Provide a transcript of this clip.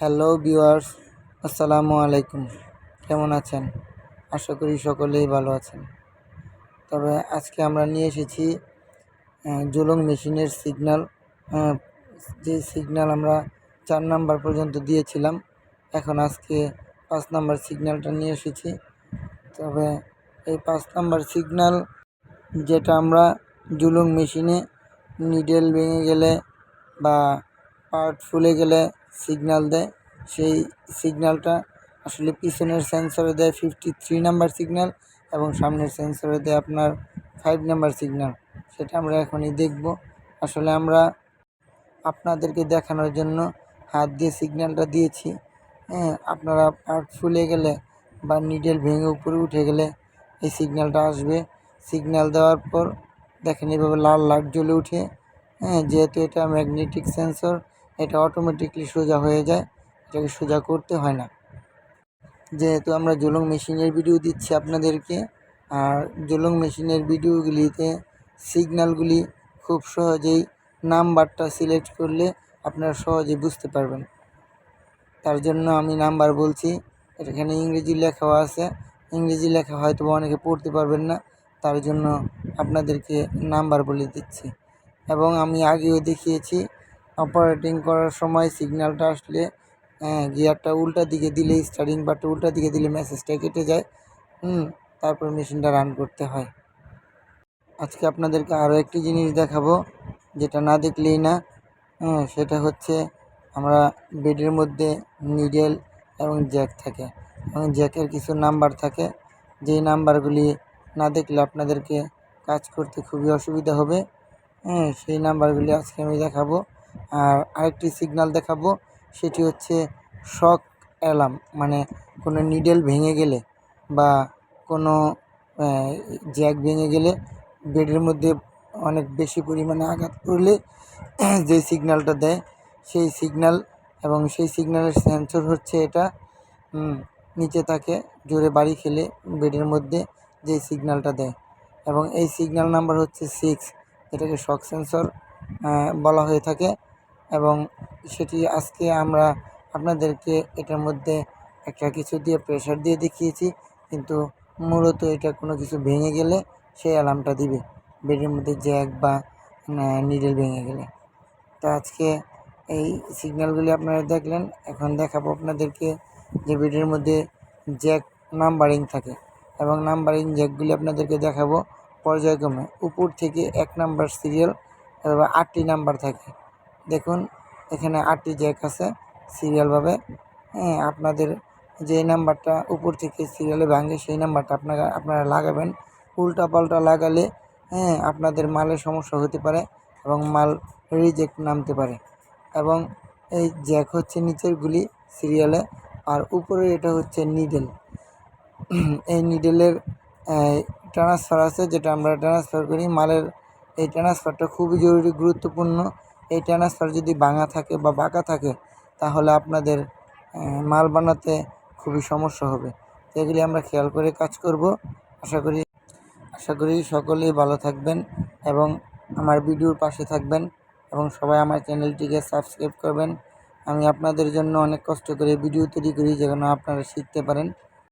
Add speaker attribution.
Speaker 1: Hello viewers, আসসালামু আলাইকুম। কেমন আছেন? আশা করি সকলেই ভালো আছেন। তবে আজকে আমরা নিয়ে এসেছি জুলং মেশিনের সিগনাল যে সিগনাল আমরা চার নাম্বার পর্যন্ত দিয়েছিলাম, এখন আজকে পাঁচ নাম্বার সিগনালটা নিয়ে এসেছি। তবে এই পাঁচ নাম্বার সিগনাল যেটা আমরা জুলুং মেশিনে নিডেল ভেঙে গেলে বা পার্ট ফুলে গেলে সিগন্যাল দেয়। সেই সিগনালটা আসলে পিছনের সেন্সরে দেয় ফিফটি থ্রি নাম্বার সিগনাল এবং সামনের সেন্সরে দেয় আপনার ফাইভ নাম্বার সিগনাল সেটা আমরা এখনই দেখব। আসলে আমরা আপনাদেরকে দেখানোর জন্য হাত দিয়ে সিগন্যালটা দিয়েছি। হ্যাঁ আপনারা পার্ট ফুলে গেলে বা নিডেল ভেঙে উপরে উঠে গেলে এই সিগন্যালটা আসবে। সিগন্যাল দেওয়ার পর দেখেন এভাবে লাল লাইট জ্বলে উঠে। হ্যাঁ যেহেতু এটা ম্যাগনেটিক সেন্সর এটা অটোমেটিকলি সোজা হয়ে যায়। এটাকে সোজা করতে হয় না। যেহেতু আমরা জুলং মেশিনের ভিডিও দিচ্ছি আপনাদেরকে, আর জুলং মেশিনের ভিডিওগুলিতে সিগন্যালগুলি খুব সহজেই নাম্বারটা সিলেক্ট করলে আপনারা সহজেই বুঝতে পারবেন। তার জন্য আমি নাম্বার বলছি, এখানে ইংরেজি লেখাও আছে। ইংরেজি লেখা হয়তো অনেকে পড়তে পারবেন না, তার জন্য আপনাদেরকে নাম্বার বলে দিচ্ছি। এবং আমি আগেও দেখিয়েছি অপারেটিং করার সময় সিগন্যালটা আসলে গিয়ারটা উল্টা দিকে দিলে স্টার্টিং বারটা উল্টা দিকে দিলে মেসেজটা কেটে যায়, হুম, তারপর মেশিনটা রান করতে হয়। আজকে আপনাদেরকে আরও একটি জিনিস দেখাবো, যেটা না দেখলেই না হ্যাঁ সেটা হচ্ছে আমরা বেডের মধ্যে নিডেল এবং জ্যাক থাকে। এবং জ্যাকের কিছু নাম্বার থাকে, যেই নাম্বারগুলি না দেখলে আপনাদেরকে কাজ করতে খুবই অসুবিধা হবে হ্যাঁ সেই নাম্বারগুলি আজকে আমি দেখাবো। আর আরেকটি সিগনাল দেখাবো, সেটি হচ্ছে শক অ্যালার্ম মানে কোনো নিডেল ভেঙে গেলে বা কোনো জ্যাক ভেঙে গেলে বেডের মধ্যে অনেক বেশি পরিমাণে আঘাত করলে যে সিগন্যালটা দেয়, সেই সিগন্যাল এবং সেই সিগন্যালের সেন্সর হচ্ছে এটা নিচে থাকে জোরে বাড়ি খেলে বেডের মধ্যে যে সিগন্যালটা দেয় এবং এই সিগন্যাল নাম্বার হচ্ছে সিক্স এটাকে শক সেন্সর বলা হয়ে থাকে। এবং সেটি আজকে আমরা আপনাদেরকে এটার মধ্যে একটা কিছু দিয়ে প্রেশার দিয়ে দেখিয়েছি, কিন্তু মূলত এটা কোনো কিছু ভেঙে গেলে সেই অ্যালার্মটা দিবে। বেডের মধ্যে জ্যাক বা নিডেল ভেঙে গেলে। তো আজকে এই সিগন্যালগুলি আপনারা দেখলেন। এখন দেখাবো আপনাদেরকে যে বেডের মধ্যে জ্যাক নাম্বারিং থাকে এবং নাম্বারিং জ্যাকগুলি আপনাদেরকে দেখাবো পর্যায়ক্রমে। উপর থেকে এক নাম্বার সিরিয়াল আটটি নাম্বার থাকে। দেখুন, এখানে আটটি জ্যাক আছে সিরিয়ালভাবে। হ্যাঁ আপনাদের যে নাম্বারটা উপর থেকে সিরিয়ালে ভাঙে, সেই নাম্বারটা আপনারা আপনারা লাগাবেন। উল্টা পাল্টা লাগালে হ্যাঁ আপনাদের মালের সমস্যা হতে পারে এবং মাল রিজেক্ট নামতে পারে। এবং এই জ্যাক হচ্ছে নিচের গুলি সিরিয়ালে, আর উপরে এটা হচ্ছে নিডেল। এই নিডেলের ট্রান্সফার আছে, যেটা আমরা ট্রান্সফার করি। মালের এই ট্রান্সফারটা খুবই জরুরি, গুরুত্বপূর্ণ। এই ট্রান্সফার যদি ভাঙা থাকে বা বাঁকা থাকে, তাহলে আপনাদের মাল বানাতে খুবই সমস্যা হবে। এগুলি আমরা খেয়াল করে কাজ করব। আশা করি আশা করি সকলেই ভালো থাকবেন এবং আমার ভিডিওর পাশে থাকবেন এবং সবাই আমার চ্যানেলটিকে সাবস্ক্রাইব করবেন। আমি আপনাদের জন্য অনেক কষ্ট করে ভিডিও তৈরি করি, যেন আপনারা শিখতে পারেন।